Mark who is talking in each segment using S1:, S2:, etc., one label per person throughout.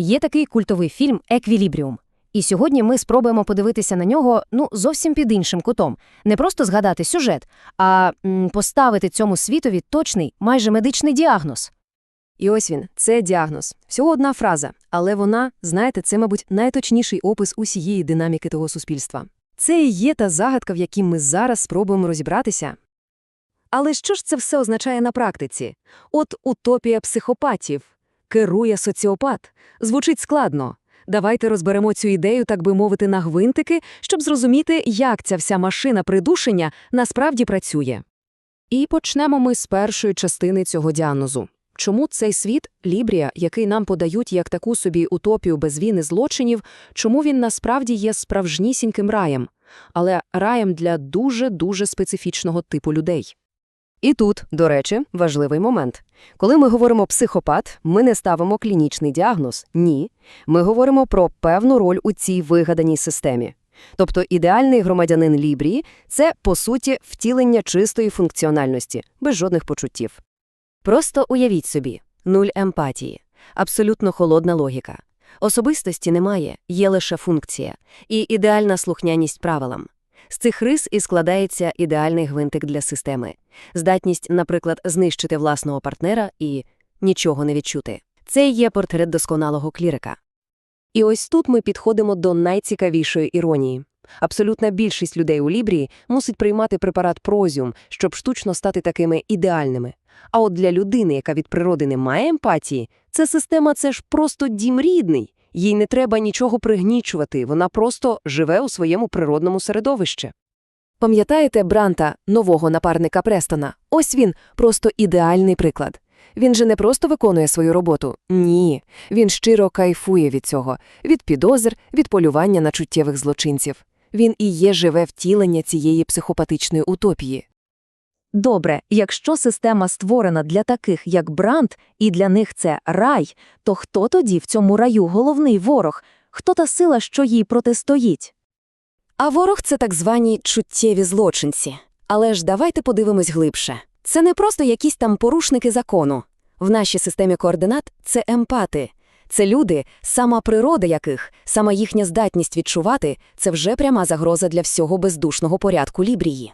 S1: Є такий культовий фільм Еквілібріум. І сьогодні ми спробуємо подивитися на нього ну зовсім під іншим кутом. Не просто згадати сюжет, а м, поставити цьому світові точний, майже медичний діагноз.
S2: І ось він, це діагноз. Всього одна фраза, але вона, знаєте, це, мабуть, найточніший опис усієї динаміки того суспільства. Це і є та загадка, в якій ми зараз спробуємо розібратися. Але що ж це все означає на практиці? От утопія психопатів. Керує соціопат. Звучить складно. Давайте розберемо цю ідею, так би мовити, на гвинтики, щоб зрозуміти, як ця вся машина придушення насправді працює. І почнемо ми з першої частини цього діагнозу. Чому цей світ, Лібрія, який нам подають як таку собі утопію без війни злочинів, чому він насправді є справжнісіньким раєм, але раєм для дуже-дуже специфічного типу людей? І тут, до речі, важливий момент. Коли ми говоримо психопат, ми не ставимо клінічний діагноз. Ні. Ми говоримо про певну роль у цій вигаданій системі. Тобто ідеальний громадянин Лібрії – це, по суті, втілення чистої функціональності, без жодних почуттів. Просто уявіть собі, нуль емпатії, абсолютно холодна логіка. Особистості немає, є лише функція, і ідеальна слухняність правилам. З цих рис і складається ідеальний гвинтик для системи. Здатність, наприклад, знищити власного партнера і нічого не відчути. Це є портрет досконалого клірика. І ось тут ми підходимо до найцікавішої іронії. Абсолютна більшість людей у Лібрії мусить приймати препарат прозіум, щоб штучно стати такими ідеальними. А от для людини, яка від природи не має емпатії, ця система це ж просто дім рідний. Їй не треба нічого пригнічувати, вона просто живе у своєму природному середовищі. Пам'ятаєте Бранта, нового напарника Престона? Ось він, просто ідеальний приклад. Він же не просто виконує свою роботу. Ні. Він щиро кайфує від цього, від підозр, від полювання на чуттєвих злочинців. Він і є живе втілення цієї психопатичної утопії.
S3: Добре, якщо система створена для таких, як Брант, і для них це рай, то хто тоді в цьому раю головний ворог? Хто та сила, що їй протистоїть?
S2: А ворог це так звані чуттєві злочинці. Але ж давайте подивимось глибше. Це не просто якісь там порушники закону. В нашій системі координат це емпати. Це люди, сама природа яких, сама їхня здатність відчувати це вже пряма загроза для всього бездушного порядку Лібрії.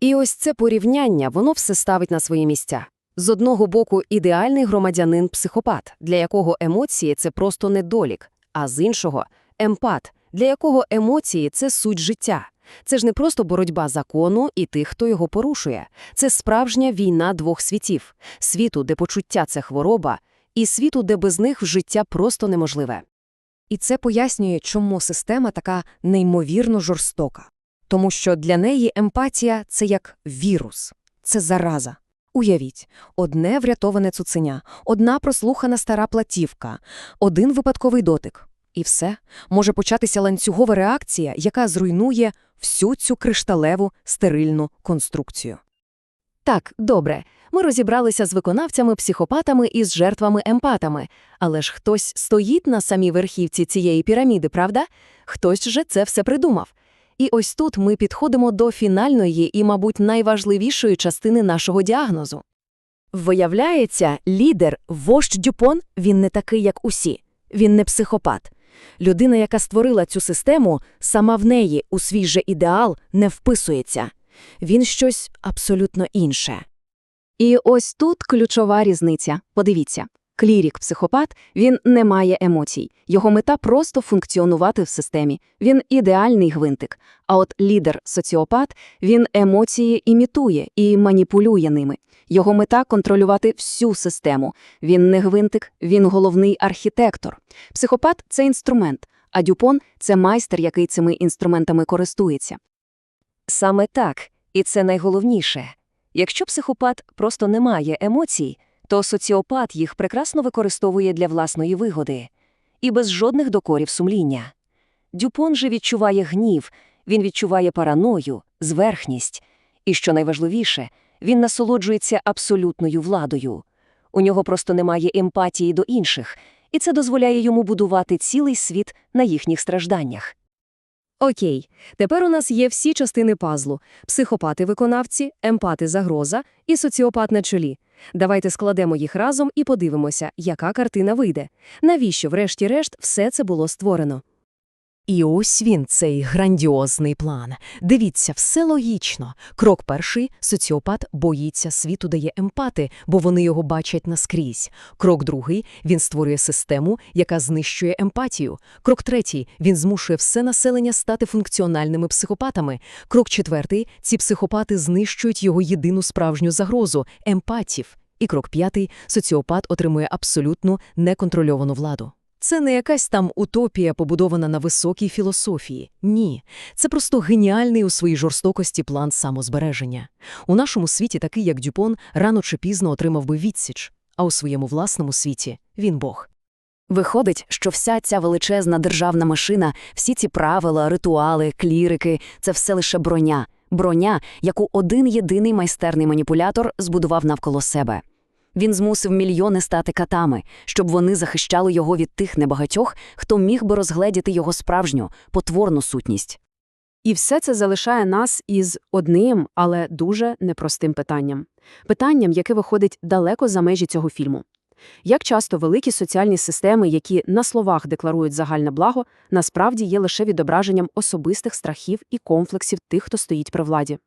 S2: І ось це порівняння, воно все ставить на свої місця. З одного боку, ідеальний громадянин-психопат, для якого емоції це просто недолік, а з іншого емпат, для якого емоції це суть життя. Це ж не просто боротьба закону і тих, хто його порушує. Це справжня війна двох світів світу, де почуття це хвороба, і світу, де без них життя просто неможливе. І це пояснює, чому система така неймовірно жорстока. Тому що для неї емпатія це як вірус, це зараза. Уявіть, одне врятоване цуценя, одна прослухана стара платівка, один випадковий дотик. І все може початися ланцюгова реакція, яка зруйнує всю цю кришталеву стерильну конструкцію. Так, добре, ми розібралися з виконавцями-психопатами і з жертвами-емпатами, але ж хтось стоїть на самій верхівці цієї піраміди, правда? Хтось же це все придумав. І ось тут ми підходимо до фінальної і, мабуть, найважливішої частини нашого діагнозу. Виявляється, лідер, вождь Дюпон, він не такий, як усі. Він не психопат. Людина, яка створила цю систему, сама в неї, у свій же ідеал, не вписується. Він щось абсолютно інше. І ось тут ключова різниця. Подивіться. Клірік-психопат, він не має емоцій. Його мета просто функціонувати в системі. Він ідеальний гвинтик. А от лідер-соціопат, він емоції імітує і маніпулює ними. Його мета контролювати всю систему. Він не гвинтик, він головний архітектор. Психопат це інструмент, а дюпон це майстер, який цими інструментами користується. Саме так, і це найголовніше. Якщо психопат просто не має емоцій, то соціопат їх прекрасно використовує для власної вигоди і без жодних докорів сумління. Дюпон же відчуває гнів, він відчуває параною, зверхність, і, що найважливіше, він насолоджується абсолютною владою. У нього просто немає емпатії до інших, і це дозволяє йому будувати цілий світ на їхніх стражданнях.
S1: Окей, тепер у нас є всі частини пазлу – психопати-виконавці, емпати-загроза і соціопат на чолі. Давайте складемо їх разом і подивимося, яка картина вийде. Навіщо, врешті-решт, все це було створено?
S4: І ось він, цей грандіозний план. Дивіться, все логічно. Крок перший – соціопат боїться, світу дає емпати, бо вони його бачать наскрізь. Крок другий – він створює систему, яка знищує емпатію. Крок третій – він змушує все населення стати функціональними психопатами. Крок четвертий – ці психопати знищують його єдину справжню загрозу – емпатів. І крок п'ятий – соціопат отримує абсолютну неконтрольовану владу. Це не якась там утопія, побудована на високій філософії. Ні. Це просто геніальний у своїй жорстокості план самозбереження. У нашому світі такий, як Дюпон, рано чи пізно отримав би відсіч, а у своєму власному світі він Бог.
S2: Виходить, що вся ця величезна державна машина, всі ці правила, ритуали, клірики – це все лише броня. Броня, яку один єдиний майстерний маніпулятор збудував навколо себе. Він змусив мільйони стати катами, щоб вони захищали його від тих небагатьох, хто міг би розгледіти його справжню, потворну сутність.
S5: І все це залишає нас із одним, але дуже непростим питанням. Питанням, яке виходить далеко за межі цього фільму. Як часто великі соціальні системи, які на словах декларують загальне благо, насправді є лише відображенням особистих страхів і комплексів тих, хто стоїть при владі?